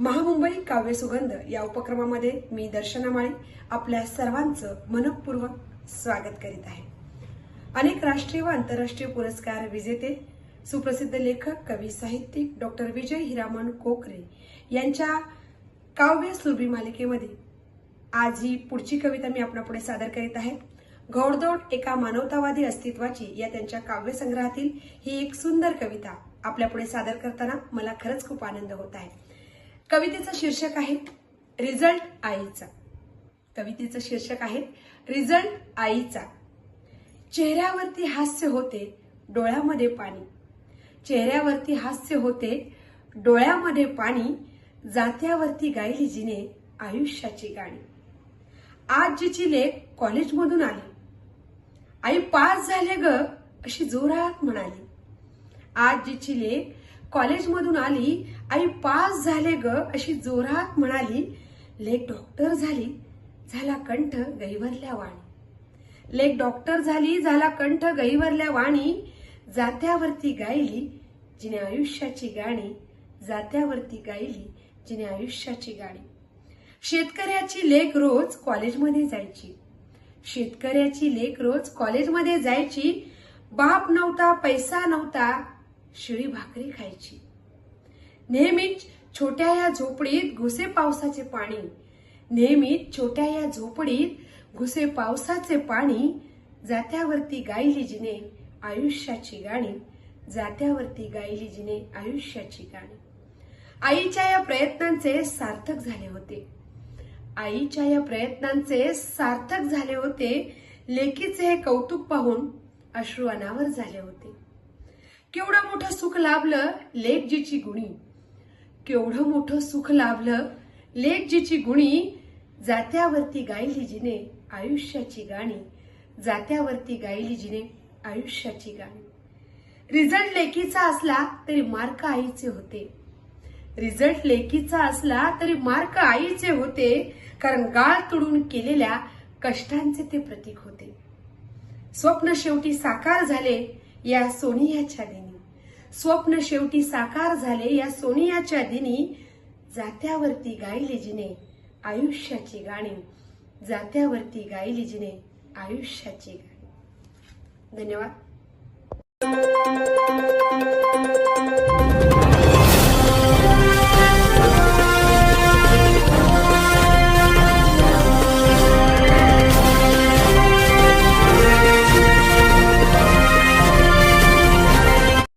महामुंबई काव्य सुगंध या उपक्रमामध्ये मी दर्शना माळी आपल्या सर्वांचं मनपूर्वक स्वागत करीत आहे. अनेक राष्ट्रीय व आंतरराष्ट्रीय पुरस्कार विजेते सुप्रसिद्ध लेखक कवी साहित्यिक डॉक्टर विजय हिरामन कोकरे यांच्या काव्य सुरभी मालिकेमध्ये आज ही पुढची कविता मी आपणापुढे सादर करीत आहे. घोडदौड एका मानवतावादी अस्तित्वाची या त्यांच्या काव्यसंग्रहातील ही एक सुंदर कविता आपल्यापुढे सादर करताना मला खरंच खूप आनंद होत आहे. कवितेचं शीर्षक आहे रिझल्ट आईचा. कवितेचं शीर्षक आहे रिझल्ट आईचा. चेहऱ्यावरती हास्य होते डोळ्यामध्ये पाणी. चेहऱ्यावरती हास्य होते डोळ्यामध्ये पाणी जात्यावरती गायली जिने आयुष्याची गाणी. आज जिची लेख कॉलेजमधून आली. आई पास झाले ग अशी जोरात म्हणाली. आज जिची लेख कॉलेजमधून आली आई पास झाले ग अशी जोरात म्हणाली. लेख डॉक्टर झाली झाला कंठ गैवरल्या वाणी. लेख डॉक्टर झाली झाला कंठ गैवरल्या वाणी. जात्यावरती गायली जिने आयुष्याची गाणी. जात्यावरती गायली जिने आयुष्याची गाणी. शेतकऱ्याची लेख रोज कॉलेजमध्ये जायची. शेतकऱ्याची लेख रोज कॉलेजमध्ये जायची. बाप नव्हता पैसा नव्हता. शिळी भाकरी खायची. नेहमीच छोट्या या झोपडीत घुसे पावसाचे पाणी. नेहमीच छोट्या या झोपडीत घुसे पावसाचे पाणी. जात्यावरती गायली जिने आयुष्याची गाणी. जात्यावरती गायली जिने आयुष्याची गाणी. आईच्या या प्रयत्नांचे सार्थक झाले होते. आईच्या या प्रयत्नांचे सार्थक झाले होते. लेकीचे हे कौतुक पाहून अश्रू अनावर झाले होते. केवढं मोठं सुख लाभलं लेखजीची गुणी. केवढं मोठं सुख लाभलं लेखजीची गुणी जात्यावरती गायली जिने आयुष्याची गाणी. जात्यावरती गायली जिने आयुष्याची गाणी. रिझल्ट लेकीचा असला तरी मार्क आईचे होते. रिझल्ट लेकीचा असला तरी मार्क आईचे होते कारण गाळ तुडून केलेल्या कष्टांचे ते प्रतीक होते. स्वप्न शेवटी साकार झाले या सोनियाच्या दिनी. स्वप्न शेवटी साकार झाले या सोनियाच्या दिनी जात्यावरती गायली जिने आयुष्याची गाणी. जात्यावरती गायली जिने आयुष्याची गाणी. धन्यवाद.